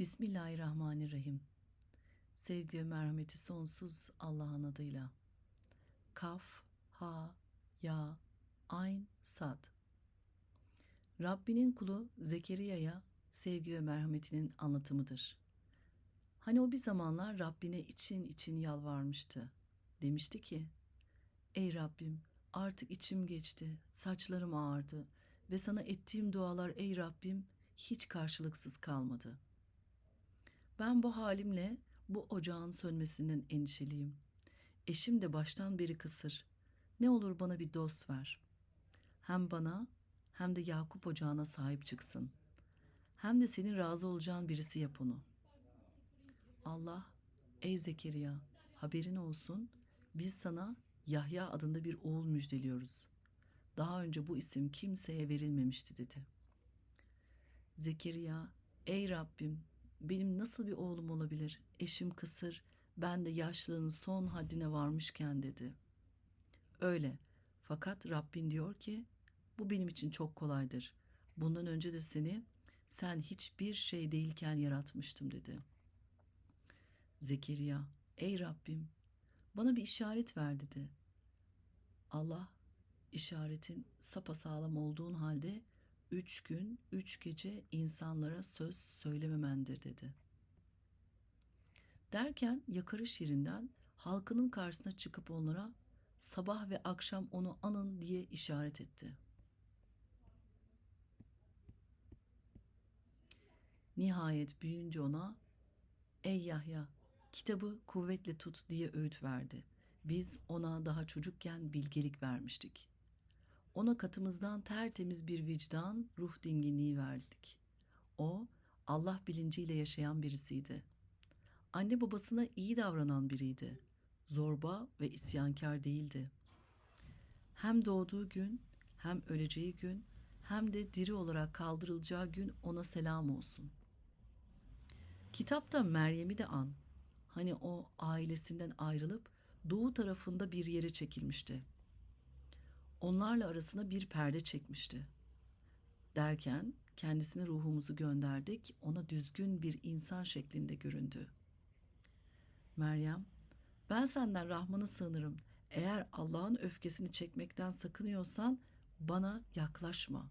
Bismillahirrahmanirrahim. Sevgi ve merhameti sonsuz Allah'ın adıyla. Kaf, Ha, Ya, Ayn, Sad. Rabbinin kulu Zekeriya'ya sevgi ve merhametinin anlatımıdır. Hani o bir zamanlar Rabbine için için yalvarmıştı. Demişti ki, Ey Rabbim artık içim geçti, saçlarım ağardı ve sana ettiğim dualar ey Rabbim hiç karşılıksız kalmadı. Ben bu halimle bu ocağın sönmesinden endişeliyim. Eşim de baştan beri kısır. Ne olur bana bir dost ver. Hem bana hem de Yakup ocağına sahip çıksın. Hem de senin razı olacağın birisi yap onu. Allah, ey Zekeriya, haberin olsun, biz sana Yahya adında bir oğul müjdeliyoruz. Daha önce bu isim kimseye verilmemişti dedi. Zekeriya, ey Rabbim, benim nasıl bir oğlum olabilir? Eşim kısır, ben de yaşlılığın son haddine varmışken dedi. Öyle. Fakat Rabbin diyor ki, bu benim için çok kolaydır. Bundan önce de seni sen hiçbir şey değilken yaratmıştım dedi. Zekeriya, ey Rabbim, bana bir işaret ver dedi. Allah, işaretin sapasağlam olduğun halde üç gün, üç gece insanlara söz söylememendir dedi. Derken yakarış yerinden halkının karşısına çıkıp onlara sabah ve akşam onu anın diye işaret etti. Nihayet büyüyünce ona ey Yahya kitabı kuvvetle tut diye öğüt verdi. Biz ona daha çocukken bilgelik vermiştik. Ona katımızdan tertemiz bir vicdan, ruh dinginliği verdik. O Allah bilinciyle yaşayan birisiydi. Anne babasına iyi davranan biriydi. Zorba ve isyankar değildi. Hem doğduğu gün, hem öleceği gün, hem de diri olarak kaldırılacağı gün ona selam olsun. Kitapta Meryem'i de an. Hani o ailesinden ayrılıp doğu tarafında bir yere çekilmişti. Onlarla arasına bir perde çekmişti. Derken kendisine ruhumuzu gönderdik, ona düzgün bir insan şeklinde göründü. Meryem, ben senden Rahman'a sığınırım. Eğer Allah'ın öfkesini çekmekten sakınıyorsan bana yaklaşma.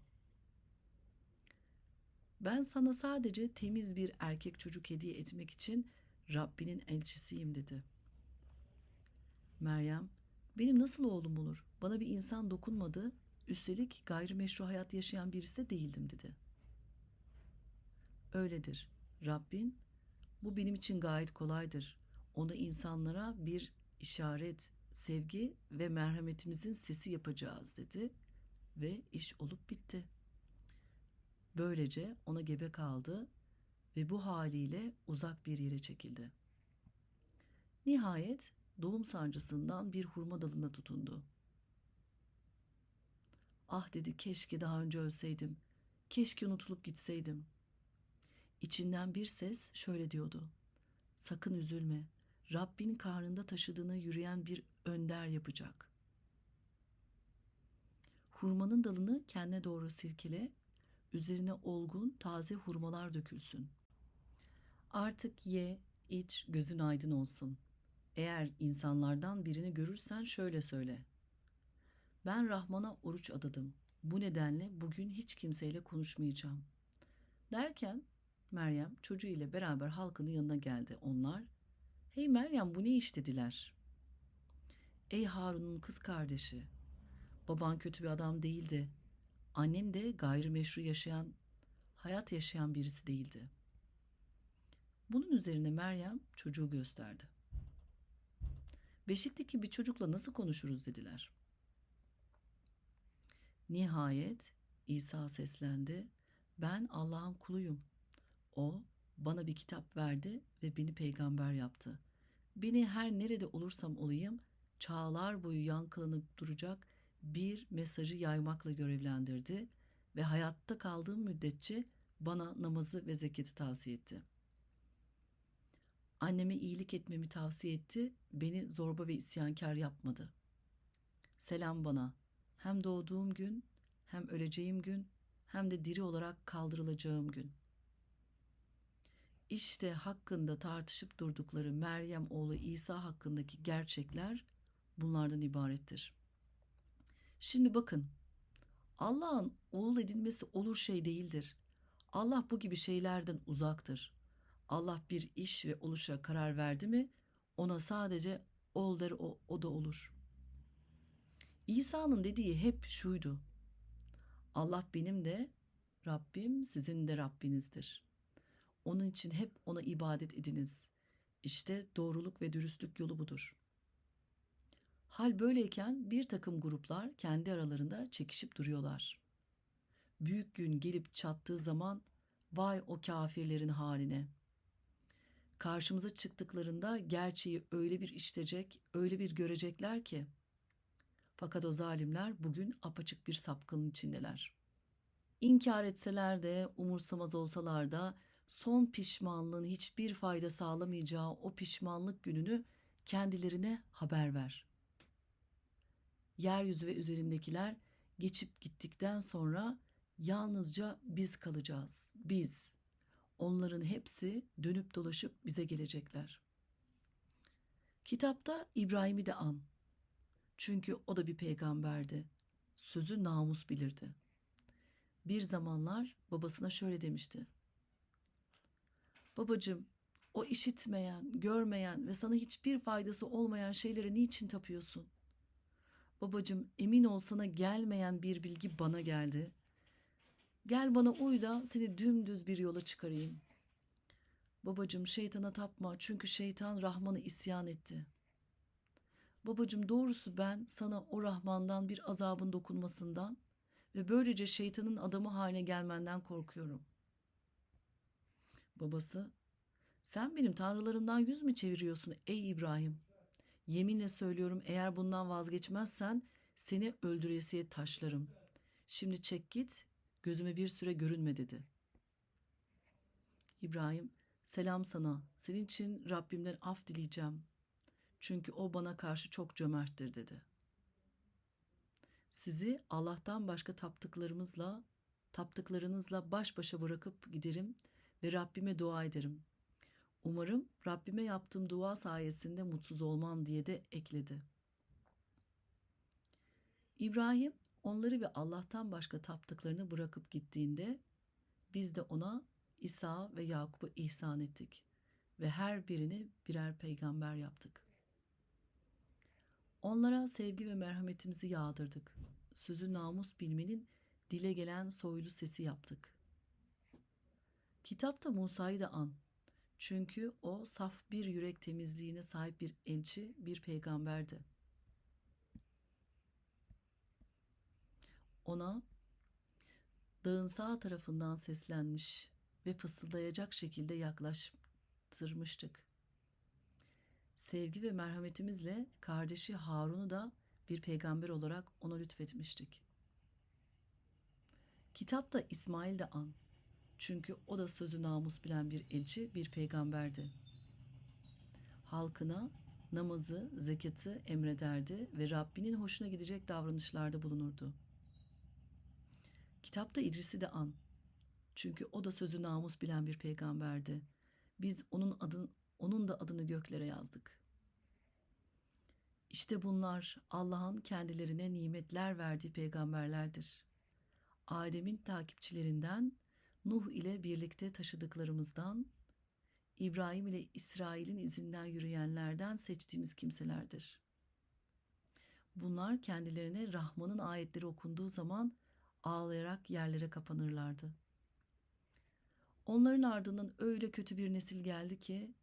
Ben sana sadece temiz bir erkek çocuk hediye etmek için Rabbinin elçisiyim dedi. Meryem, benim nasıl oğlum olur? Bana bir insan dokunmadı, üstelik gayrimeşru hayat yaşayan birisi de değildim dedi. Öyledir. Rabbin, bu benim için gayet kolaydır. Onu insanlara bir işaret, sevgi ve merhametimizin sesi yapacağız dedi ve iş olup bitti. Böylece ona gebe kaldı ve bu haliyle uzak bir yere çekildi. Nihayet doğum sancısından bir hurma dalına tutundu. Ah dedi keşke daha önce ölseydim. Keşke unutulup gitseydim. İçinden bir ses şöyle diyordu. Sakın üzülme. Rabbin karnında taşıdığını yürüyen bir önder yapacak. Hurmanın dalını kendine doğru silkele, üzerine olgun taze hurmalar dökülsün. Artık ye, iç, gözün aydın olsun. Eğer insanlardan birini görürsen şöyle söyle. Ben Rahman'a oruç adadım. Bu nedenle bugün hiç kimseyle konuşmayacağım. Derken Meryem çocuğu ile beraber halkının yanına geldi. Onlar, hey Meryem bu ne iş dediler. Ey Harun'un kız kardeşi, baban kötü bir adam değildi. Annen de gayrimeşru yaşayan, hayat yaşayan birisi değildi. Bunun üzerine Meryem çocuğu gösterdi. Beşikteki bir çocukla nasıl konuşuruz dediler. Nihayet İsa seslendi. Ben Allah'ın kuluyum. O bana bir kitap verdi ve beni peygamber yaptı. Beni her nerede olursam olayım çağlar boyu yankılanıp duracak bir mesajı yaymakla görevlendirdi ve hayatta kaldığım müddetçe bana namazı ve zeketi tavsiye etti. Anneme iyilik etmemi tavsiye etti, beni zorba ve isyankar yapmadı. Selam bana, hem doğduğum gün, hem öleceğim gün, hem de diri olarak kaldırılacağım gün. İşte hakkında tartışıp durdukları Meryem oğlu İsa hakkındaki gerçekler bunlardan ibarettir. Şimdi bakın, Allah'ın oğul edilmesi olur şey değildir. Allah bu gibi şeylerden uzaktır. Allah bir iş ve oluşa karar verdi mi, ona sadece ol der o, o da olur. İsa'nın dediği hep şuydu. Allah benim de Rabbim sizin de Rabbinizdir. Onun için hep ona ibadet ediniz. İşte doğruluk ve dürüstlük yolu budur. Hal böyleyken bir takım gruplar kendi aralarında çekişip duruyorlar. Büyük gün gelip çattığı zaman vay o kafirlerin haline. Karşımıza çıktıklarında gerçeği öyle bir işitecek, öyle bir görecekler ki. Fakat o zalimler bugün apaçık bir sapkının içindeler. İnkar etseler de, umursamaz olsalar da son pişmanlığın hiçbir fayda sağlamayacağı o pişmanlık gününü kendilerine haber ver. Yeryüzü ve üzerindekiler geçip gittikten sonra yalnızca biz kalacağız. Biz. Onların hepsi dönüp dolaşıp bize gelecekler. Kitapta İbrahim'i de an. Çünkü o da bir peygamberdi. Sözü namus bilirdi. Bir zamanlar babasına şöyle demişti. Babacım, o işitmeyen, görmeyen ve sana hiçbir faydası olmayan şeylere niçin tapıyorsun? Babacım, emin ol sana gelmeyen bir bilgi bana geldi. Gel bana uy da seni dümdüz bir yola çıkarayım. Babacım, şeytana tapma çünkü şeytan Rahman'ı isyan etti. Babacım, doğrusu ben sana o Rahman'dan bir azabın dokunmasından ve böylece şeytanın adamı haline gelmenden korkuyorum. Babası, sen benim tanrılarımdan yüz mü çeviriyorsun ey İbrahim? Yeminle söylüyorum eğer bundan vazgeçmezsen seni öldüresiye taşlarım. Şimdi çek git, gözüme bir süre görünme dedi. İbrahim, selam sana, senin için Rabbimden af dileyeceğim. Çünkü o bana karşı çok cömerttir dedi. Sizi Allah'tan başka taptıklarımızla, taptıklarınızla baş başa bırakıp giderim ve Rabbime dua ederim. Umarım Rabbime yaptığım dua sayesinde mutsuz olmam diye de ekledi. İbrahim onları ve Allah'tan başka taptıklarını bırakıp gittiğinde biz de ona İsa ve Yakup'u ihsan ettik ve her birini birer peygamber yaptık. Onlara sevgi ve merhametimizi yağdırdık. Sözü namus bilmenin dile gelen soylu sesi yaptık. Kitapta Musa'yı da an. Çünkü o saf bir yürek temizliğine sahip bir elçi, bir peygamberdi. Ona dağın sağ tarafından seslenmiş ve fısıldayacak şekilde yaklaştırmıştık. Sevgi ve merhametimizle kardeşi Harun'u da bir peygamber olarak ona lütfetmiştik. Kitapta İsmail de an. Çünkü o da sözü namus bilen bir elçi, bir peygamberdi. Halkına namazı, zekatı emrederdi ve Rabbinin hoşuna gidecek davranışlarda bulunurdu. Kitapta İdris'i de an. Çünkü o da sözü namus bilen bir peygamberdi. Biz onun adını, onun da adını göklere yazdık. İşte bunlar Allah'ın kendilerine nimetler verdiği peygamberlerdir. Adem'in takipçilerinden Nuh ile birlikte taşıdıklarımızdan, İbrahim ile İsrail'in izinden yürüyenlerden seçtiğimiz kimselerdir. Bunlar kendilerine Rahman'ın ayetleri okunduğu zaman ağlayarak yerlere kapanırlardı. Onların ardından öyle kötü bir nesil geldi ki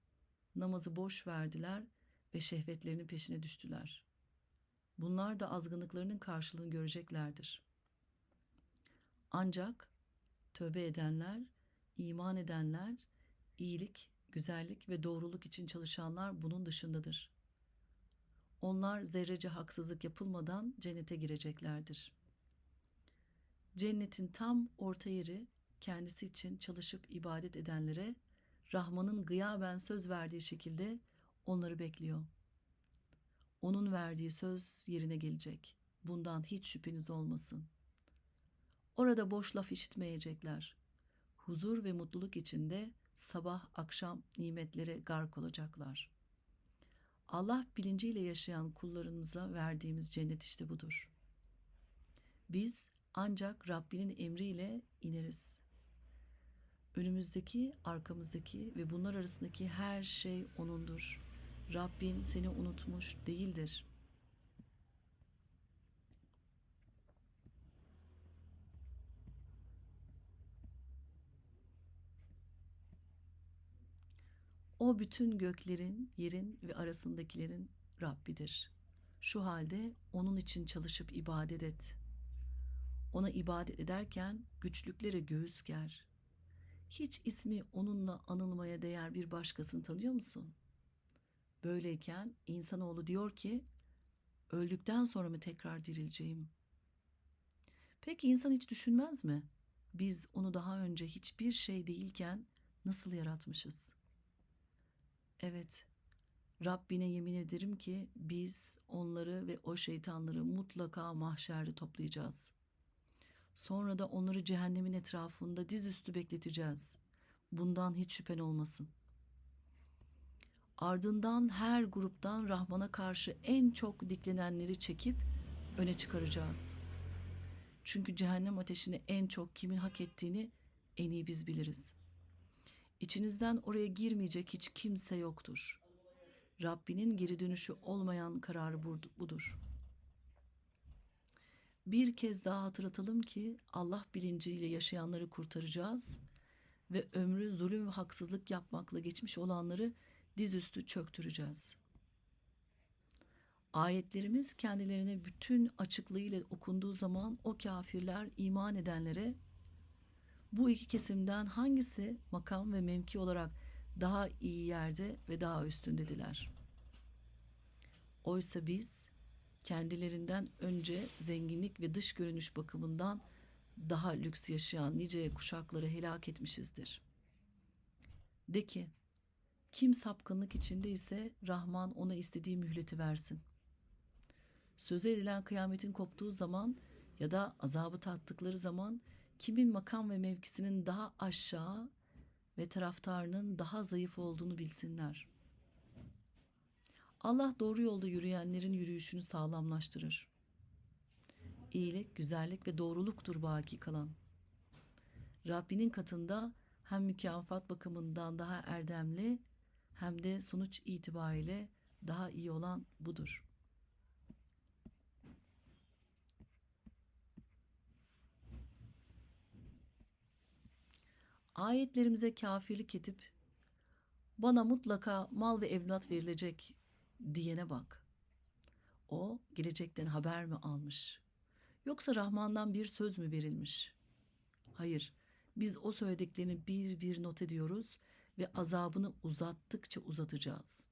namazı boş verdiler ve şehvetlerinin peşine düştüler. Bunlar da azgınlıklarının karşılığını göreceklerdir. Ancak tövbe edenler, iman edenler, iyilik, güzellik ve doğruluk için çalışanlar bunun dışındadır. Onlar zerrece haksızlık yapılmadan cennete gireceklerdir. Cennetin tam orta yeri kendisi için çalışıp ibadet edenlere Rahman'ın gıyaben söz verdiği şekilde onları bekliyor. Onun verdiği söz yerine gelecek. Bundan hiç şüpheniz olmasın. Orada boş laf işitmeyecekler. Huzur ve mutluluk içinde sabah akşam nimetlere gark olacaklar. Allah bilinciyle yaşayan kullarımıza verdiğimiz cennet işte budur. Biz ancak Rabbinin emriyle ineriz. Önümüzdeki, arkamızdaki ve bunlar arasındaki her şey O'nundur. Rabbin seni unutmuş değildir. O bütün göklerin, yerin ve arasındakilerin Rabbidir. Şu halde onun için çalışıp ibadet et. Ona ibadet ederken güçlüklere göğüs ger. Hiç ismi onunla anılmaya değer bir başkasını tanıyor musun? Böyleyken insanoğlu diyor ki, öldükten sonra mı tekrar dirileceğim? Peki insan hiç düşünmez mi? Biz onu daha önce hiçbir şey değilken nasıl yaratmışız? Evet, Rabbine yemin ederim ki biz onları ve o şeytanları mutlaka mahşerde toplayacağız. Sonra da onları cehennemin etrafında dizüstü bekleteceğiz. Bundan hiç şüphen olmasın. Ardından her gruptan Rahman'a karşı en çok diklenenleri çekip öne çıkaracağız. Çünkü cehennem ateşini en çok kimin hak ettiğini en iyi biz biliriz. İçinizden oraya girmeyecek hiç kimse yoktur. Rabbinin geri dönüşü olmayan kararı budur. Bir kez daha hatırlatalım ki Allah bilinciyle yaşayanları kurtaracağız ve ömrü zulüm ve haksızlık yapmakla geçmiş olanları dizüstü çöktüreceğiz. Ayetlerimiz kendilerine bütün açıklığıyla okunduğu zaman o kafirler iman edenlere bu iki kesimden hangisi makam ve mevki olarak daha iyi yerde ve daha üstündediler? Oysa biz kendilerinden önce zenginlik ve dış görünüş bakımından daha lüks yaşayan nice kuşakları helak etmişizdir. De ki, kim sapkınlık içinde ise Rahman ona istediği mühleti versin. Söze edilen kıyametin koptuğu zaman ya da azabı tattıkları zaman kimin makam ve mevkisinin daha aşağı ve taraftarının daha zayıf olduğunu bilsinler. Allah doğru yolda yürüyenlerin yürüyüşünü sağlamlaştırır. İyilik, güzellik ve doğruluktur baki kalan. Rabbinin katında hem mükafat bakımından daha erdemli hem de sonuç itibariyle daha iyi olan budur. Ayetlerimize kafirlik edip bana mutlaka mal ve evlat verilecek diyene bak. O gelecekten haber mi almış? Yoksa Rahman'dan bir söz mü verilmiş? Hayır, biz o söylediklerini bir bir not ediyoruz ve azabını uzattıkça uzatacağız.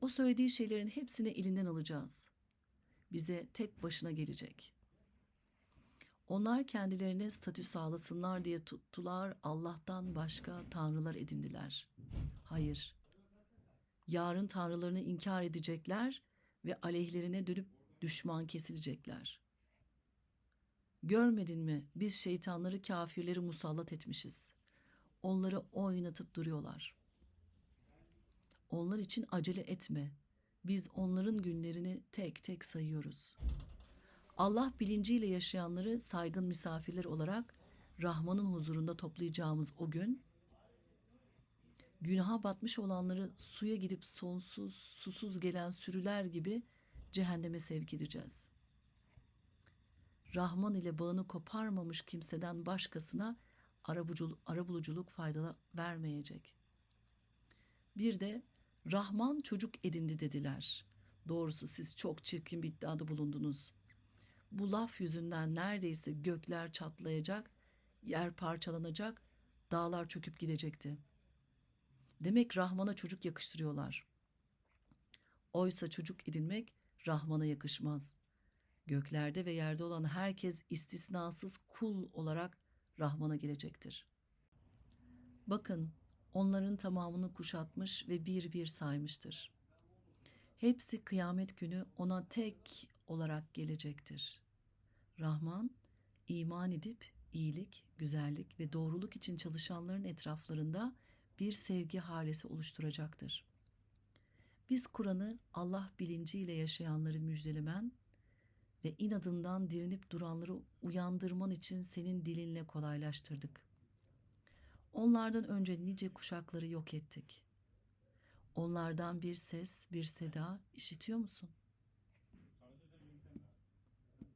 O söylediği şeylerin hepsini elinden alacağız. Bize tek başına gelecek. Onlar kendilerine statü sağlasınlar diye tuttular, Allah'tan başka tanrılar edindiler. Hayır, yarın tanrılarını inkar edecekler ve aleyhlerine dönüp düşman kesilecekler. Görmedin mi biz şeytanları kafirleri musallat etmişiz. Onları oynatıp duruyorlar. Onlar için acele etme. Biz onların günlerini tek tek sayıyoruz. Allah bilinciyle yaşayanları saygın misafirler olarak Rahman'ın huzurunda toplayacağımız o gün günaha batmış olanları suya gidip sonsuz, susuz gelen sürüler gibi cehenneme sevk edeceğiz. Rahman ile bağını koparmamış kimseden başkasına arabuluculuk, fayda vermeyecek. Bir de Rahman çocuk edindi dediler. Doğrusu siz çok çirkin bir iddiada bulundunuz. Bu laf yüzünden neredeyse gökler çatlayacak, yer parçalanacak, dağlar çöküp gidecekti.'' Demek Rahman'a çocuk yakıştırıyorlar. Oysa çocuk edinmek Rahman'a yakışmaz. Göklerde ve yerde olan herkes istisnasız kul olarak Rahman'a gelecektir. Bakın onların tamamını kuşatmış ve bir bir saymıştır. Hepsi kıyamet günü ona tek olarak gelecektir. Rahman iman edip iyilik, güzellik ve doğruluk için çalışanların etraflarında bir sevgi halesi oluşturacaktır. Biz Kur'an'ı Allah bilinciyle yaşayanları müjdelemen ve inadından direnip duranları uyandırman için senin dilinle kolaylaştırdık. Onlardan önce nice kuşakları yok ettik. Onlardan bir ses, bir seda işitiyor musun?